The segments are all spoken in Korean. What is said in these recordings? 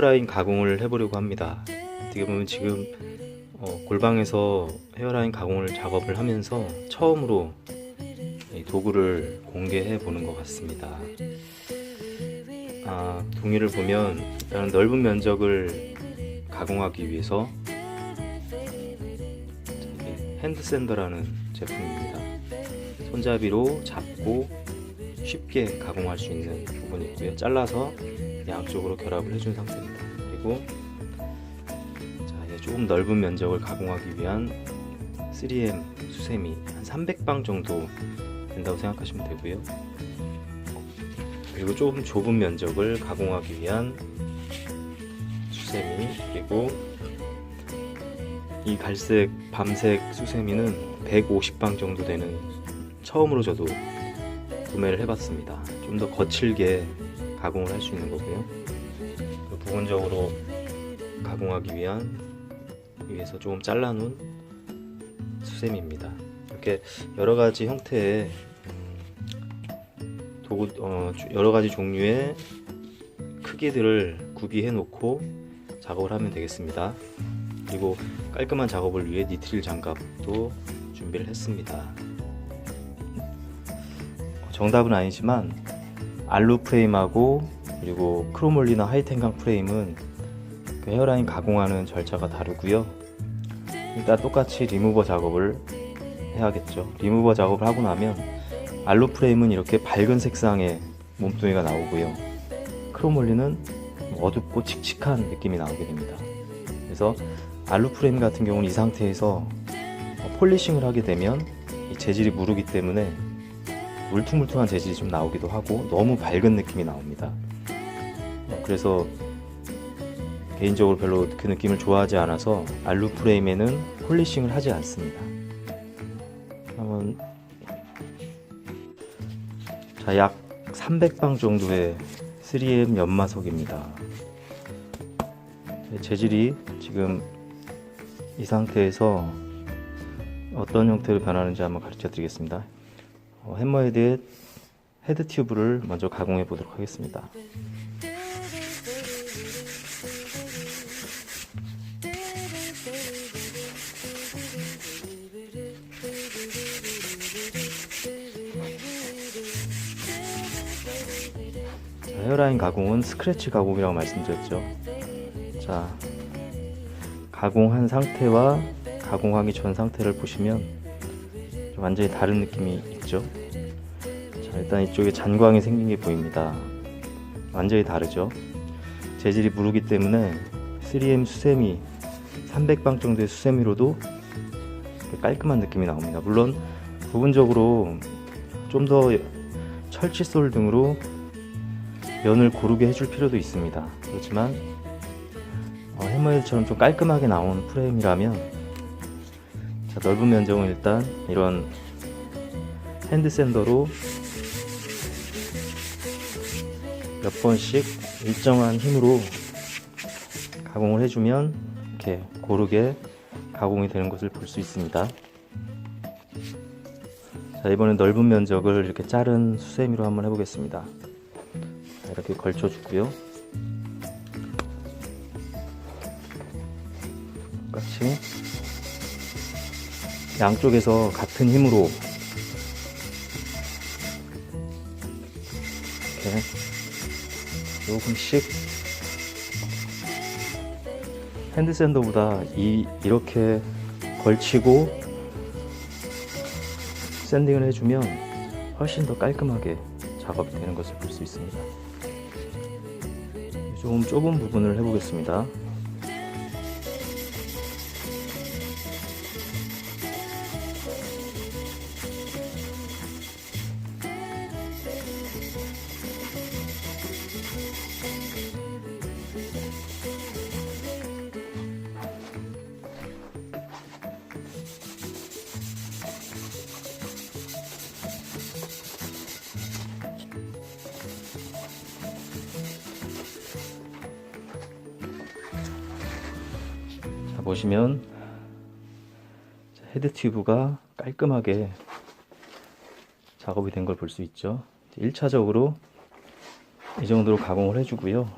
헤어라인 가공을 해보려고 합니다. 어떻게 보면 지금 어, 골방에서 헤어라인 가공을 작업을 하면서 처음으로 이 도구를 공개해 보는 것 같습니다. 아, 동의를 보면 넓은 면적을 가공하기 위해서 핸드샌더라는 제품입니다. 손잡이로 잡고 쉽게 가공할 수 있는 부분이 있고요. 잘라서 양쪽으로 결합을 해준 상태입니다. 그리고 자, 이제 조금 넓은 면적을 가공하기 위한 3M 수세미 한 300방 정도 된다고 생각하시면 되고요. 그리고 조금 좁은 면적을 가공하기 위한 수세미 그리고 이 갈색 밤색 수세미는 150방 정도 되는 처음으로 저도 구매를 해봤습니다. 좀 더 거칠게 가공을 할 수 있는 거고요. 부분적으로 가공하기 위한 위에서 조금 잘라놓은 수세미입니다. 이렇게 여러 가지 형태의 음, 도구 어, 주- 여러 가지 종류의 크기들을 구비해 놓고 작업을 하면 되겠습니다. 그리고 깔끔한 작업을 위해 니트릴 장갑도 준비를 했습니다. 정답은 아니지만 알루 프레임하고 그리고 크로몰리나 하이텐강 프레임은 그 헤어라인 가공하는 절차가 다르고요. 일단 똑같이 리무버 작업을 해야겠죠. 리무버 작업을 하고 나면 알루 프레임은 이렇게 밝은 색상의 몸뚱이가 나오고요. 크로몰리는 어둡고 칙칙한 느낌이 나오게 됩니다. 그래서 알루 프레임 같은 경우는 이 상태에서 폴리싱을 하게 되면 이 재질이 무르기 때문에 울퉁불퉁한 재질이 좀 나오기도 하고 너무 밝은 느낌이 나옵니다. 어, 그래서 개인적으로 별로 그 느낌을 좋아하지 않아서 알루 프레임에는 폴리싱을 하지 않습니다. 한번 자, 약 300방 정도의 3M 연마석입니다. 재질이 지금 이 상태에서 어떤 형태로 변하는지 한번 가르쳐 드리겠습니다. 어, 햄머헤드의 헤드 튜브를 먼저 가공해 보도록 하겠습니다. 헤어라인 가공은 스크래치 가공이라고 말씀드렸죠. 자, 가공한 상태와 가공하기 전 상태를 보시면 좀 완전히 다른 느낌이 있죠. 자, 일단 이쪽에 잔광이 생긴 게 보입니다. 완전히 다르죠. 재질이 무르기 때문에 3M 수세미 300방 정도의 수세미로도 깔끔한 느낌이 나옵니다. 물론 부분적으로 좀 더 철칫솔 등으로 면을 고르게 해줄 필요도 있습니다. 그렇지만 어, 해머헤드처럼 좀 깔끔하게 나온 프레임이라면 자, 넓은 면적은 일단 이런 핸드 샌더로 몇 번씩 일정한 힘으로 가공을 해주면 이렇게 고르게 가공이 되는 것을 볼 수 있습니다. 자, 이번엔 넓은 면적을 이렇게 자른 수세미로 한번 해보겠습니다. 자, 이렇게 걸쳐주고요. 똑같이 양쪽에서 같은 힘으로 이렇게 조금씩 핸드샌더보다 이 이렇게 걸치고 샌딩을 해주면 훨씬 더 깔끔하게 작업이 되는 것을 볼 수 있습니다. 좀 좁은 부분을 해보겠습니다. 보시면 헤드 튜브가 깔끔하게 작업이 된 걸 볼 수 있죠. 1차적으로 이 정도로 가공을 해주고요.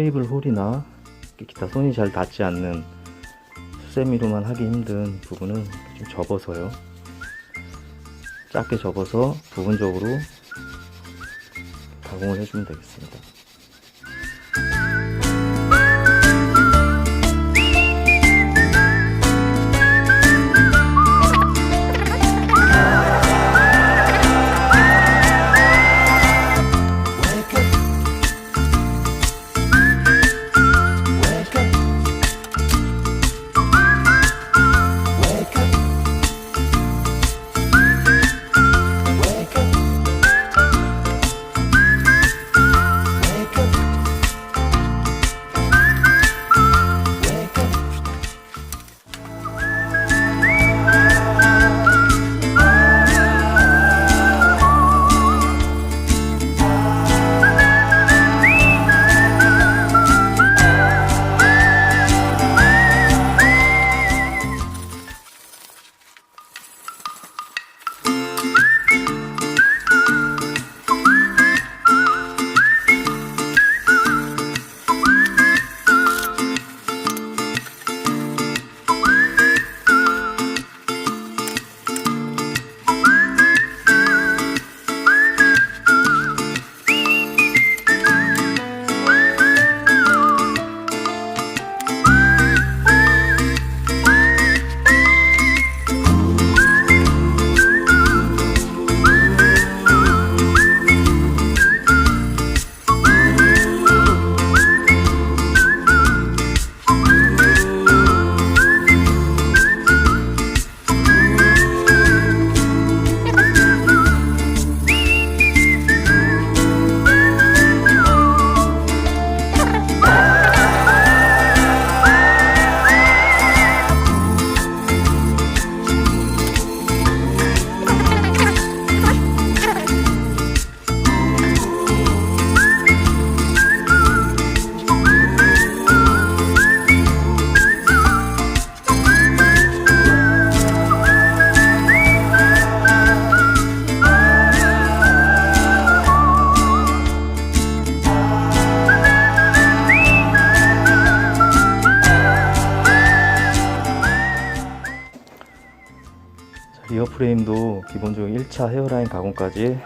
케이블 홀이나 기타 손이 잘 닿지 않는 수세미로만 하기 힘든 부분은 좀 접어서요. 작게 접어서 부분적으로 가공을 해주면 되겠습니다. 프레임도 기본적으로 1차 헤어라인 가공까지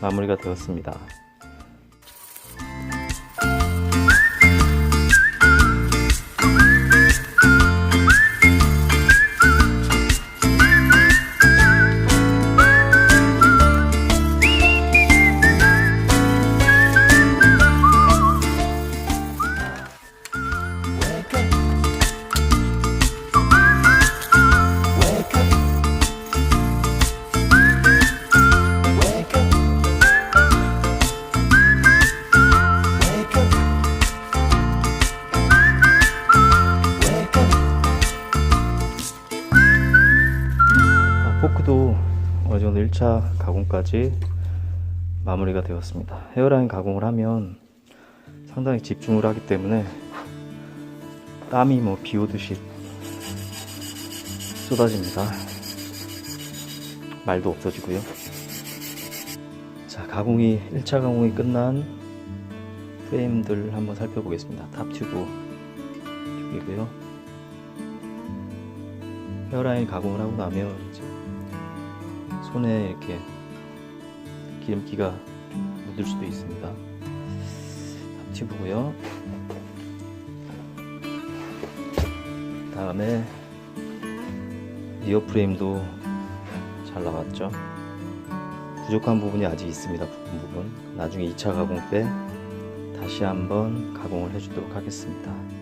마무리가 되었습니다. 가공까지 마무리가 되었습니다. 헤어라인 가공을 하면 상당히 집중을 하기 때문에 땀이 뭐 비 오듯이 쏟아집니다. 말도 없어지고요. 자, 가공이 1차 가공이 끝난 프레임들 한번 살펴보겠습니다. 탑 튜브 쪽이고요. 헤어라인 가공을 하고 나면 이제 손에 이렇게 기름기가 좀 묻을 수도 있습니다. 탑튜브고요. 다음에 리어 프레임도 잘 나왔죠. 부족한 부분이 아직 있습니다. 부분 부분. 나중에 2차 가공 때 다시 한번 가공을 해주도록 하겠습니다.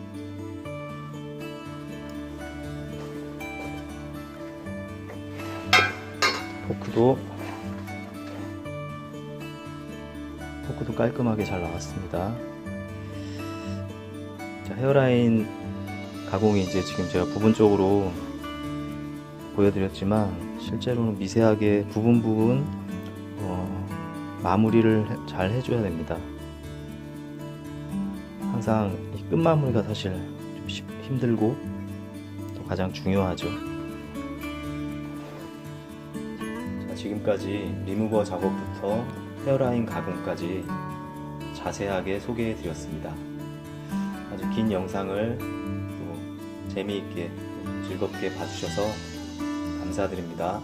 포크도 포크도 깔끔하게 잘 나왔습니다. 자, 헤어라인 가공이 이제 지금 제가 부분적으로 보여드렸지만 실제로는 미세하게 부분 부분 어, 마무리를 해- 잘 해줘야 됩니다. 항상 이 끝마무리가 사실 좀 시- 힘들고 또 가장 중요하죠. 지금까지 리무버 작업부터 헤어라인 가공까지 자세하게 소개해 드렸습니다. 아주 긴 영상을 또 재미있게 즐겁게 봐주셔서 감사드립니다.